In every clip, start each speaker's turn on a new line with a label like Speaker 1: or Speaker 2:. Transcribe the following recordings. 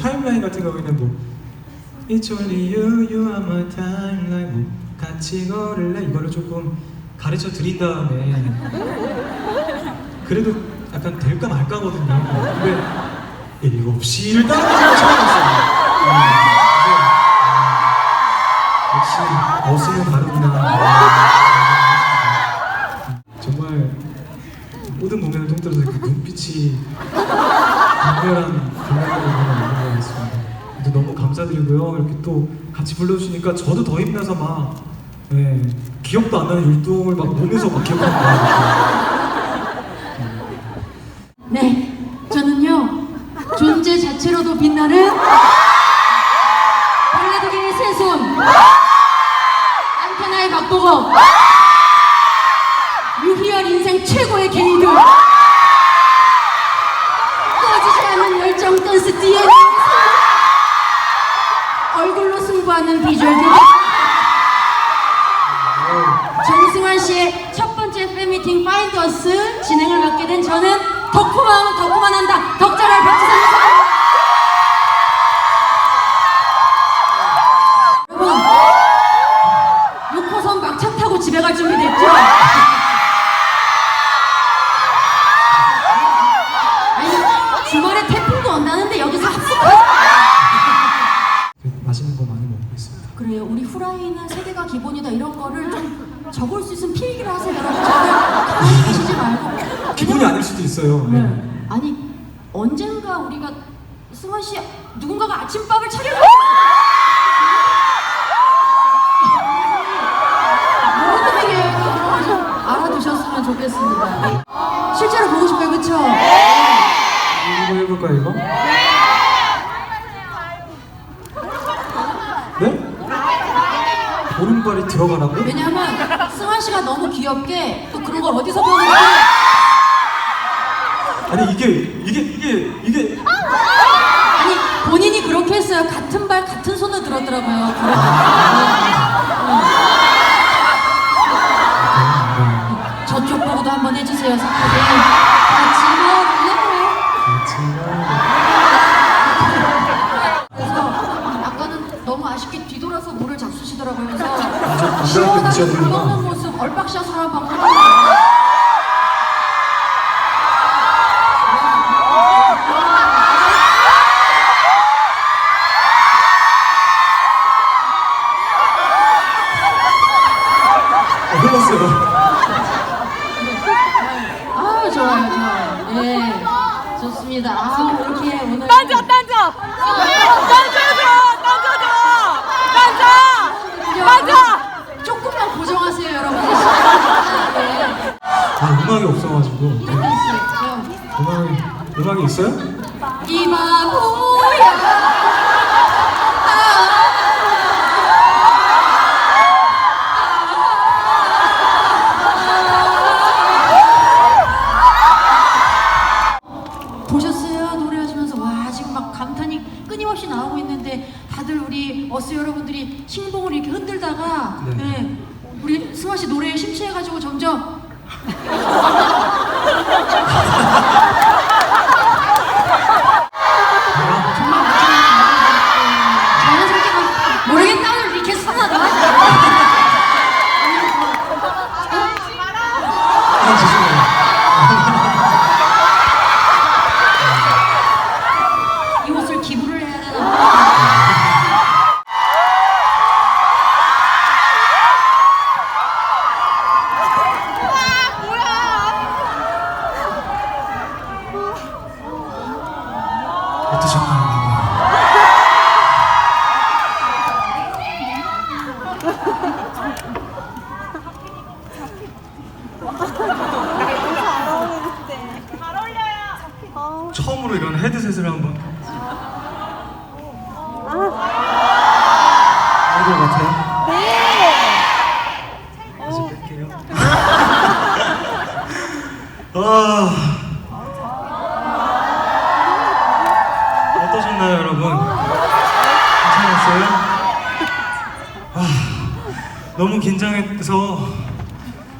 Speaker 1: 타임라인 같은 경우에는 뭐 It's only you, you are my timeline 뭐 같이 걸을래 이거를 조금 가르쳐 드린 다음에 그래도 약간 될까 말까거든요. 근데 일곱 시를 따라가는 처음 봤어요. 음, 역시 어스는 다르구나. 정말 모든 공연을 통틀어서 그 눈빛이 강렬한 공연을 감사드리고요. 이렇게 또 같이 불러주시니까 저도 더 힘나서 막 네, 기억도 안 나는 율동을 막 몸에서 막 거예요.
Speaker 2: 네, 저는요 존재 자체로도 빛나는 발라드계의 새손 안테나의 박보검 어스 진행을 맡게 된 저는 덕후마음은 덕후만 한다 덕자랄 박지선 여러분 6호선 막차 타고 집에 갈 준비 됐죠? 아니 주말에 태풍도 온다는데 여기서 합숙하지
Speaker 1: 맛있는 거 많이 먹고 있습니다.
Speaker 2: 그래요. 우리 후라이는 세계가 기본이다 이런 거를 좀 적을 수 있으면 필기를 하세요. 여러분. 저는 가만히 계시지 말고.
Speaker 1: 기분이 아닐 수도 있어요. 네.
Speaker 2: 네. 아니 언젠가 우리가 승원 씨 누군가가 아침밥을 차려줘. 좀 알아두셨으면 좋겠습니다. 실제로 보고 싶어요, 그렇죠?
Speaker 1: 이거 해볼까 이거? 네? 보름발이 들어가라고?
Speaker 2: 왜냐면 승환 씨가 너무 귀엽게 또 그런 걸 어디서 배우는지
Speaker 1: 아니 이게 이게 이게 이게
Speaker 2: 아니 본인이 그렇게 했어요. 같은 발 같은 손을 들었더라고요. 저쪽 보고도 한번 해주세요, 선배님. 같이 먹을래? 그래서 아까는 너무 아쉽게 뒤돌아서 물을 잡수시더라고요. 그래서 시원하게 물 먹는 모 습 얼박샷으로 한번 보여주세요.
Speaker 1: 어, 흘렀어요.
Speaker 2: 아 좋아요 좋아요 예 좋습니다 아 이렇게 오늘
Speaker 3: 던져 던져 던져줘 던져줘 던져 던져
Speaker 2: 조금만 고정하세요 여러분 예.
Speaker 1: 아 음악이 없어가지고 네.
Speaker 2: 댄스
Speaker 1: 음악이 음악이 있어요?
Speaker 2: 이 바보야 보셨어요? 노래하시면서 와 지금 막 감탄이 끊임없이 나오고 있는데 다들 우리 어스 여러분들이 신봉을 이렇게 흔들다가
Speaker 1: 네.
Speaker 2: 네, 우리 승화 씨 노래에 심취해가지고 점점
Speaker 3: 어울려요
Speaker 1: 처음으로 이런 헤드셋을 한번 아이돌 같아요? 네 다시 뺄게요 아 어떠셨나요 여러분? 괜찮았어요? 아 너무 긴장해서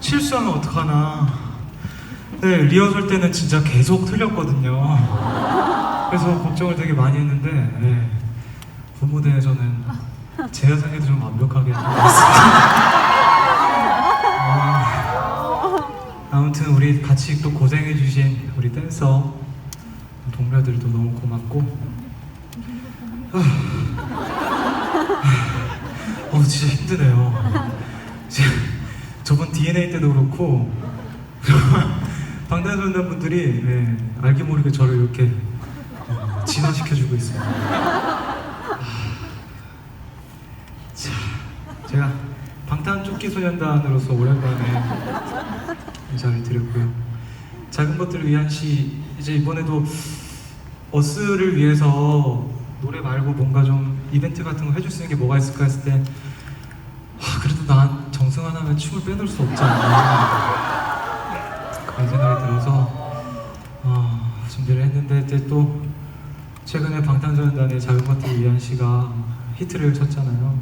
Speaker 1: 실수하면 어떡하나 네 리허설 때는 진짜 계속 틀렸거든요 그래서 걱정을 되게 많이 했는데 네. 본무대에서는 제 여성에도 좀 완벽하게 한것 같습니다. 어, 아무튼 우리 같이 또 고생해주신 우리 댄서 동료들도 너무 고맙고 어 진짜 힘드네요. 저번 DNA 때도 그렇고 방탄소년단 분들이 예, 알게 모르게 저를 이렇게 어, 진화시켜주고 있습니다. 아, 자, 제가 방탄 쫓기 소년단으로서 오랜만에 인사를 드렸고요. 작은 것들을 위한 시 이제 이번에도 어스를 위해서 노래 말고 뭔가 좀 이벤트 같은 거 해줄 수 있는 게 뭐가 있을까 했을 때 와, 그래도 난 정승환 하면 춤을 빼놓을 수 않나 그런 생각이 들어서 어, 준비를 했는데 이제 또 최근에 방탄소년단의 것들을 위한 시가 히트를 쳤잖아요.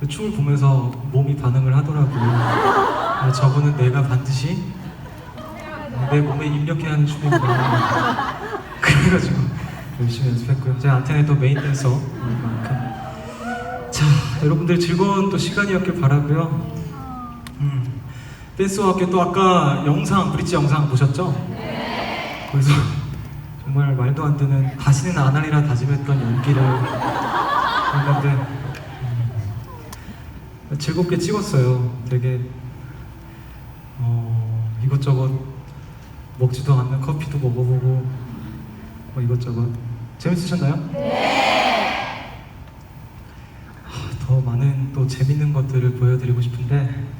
Speaker 1: 그 춤을 보면서 몸이 반응을 하더라고요. 아, 저거는 내가 반드시 내 몸에 입력해야 하는 춤이구나 그래가지고 열심히 연습했고요. 제 안테나의 또 메인 만큼. 자 여러분들 즐거운 또 시간이었길 바라고요. 음, 댄스와 함께 또 아까 영상 브릿지 영상 보셨죠? 그래서 정말 말도 안 되는 다시는 안 하리라 다짐했던 연기를 했는데 음, 즐겁게 찍었어요 되게 어, 이것저것 먹지도 않는 커피도 먹어보고 뭐 이것저것 재밌으셨나요? 네. 더 많은 또 재밌는 것들을 보여드리고 싶은데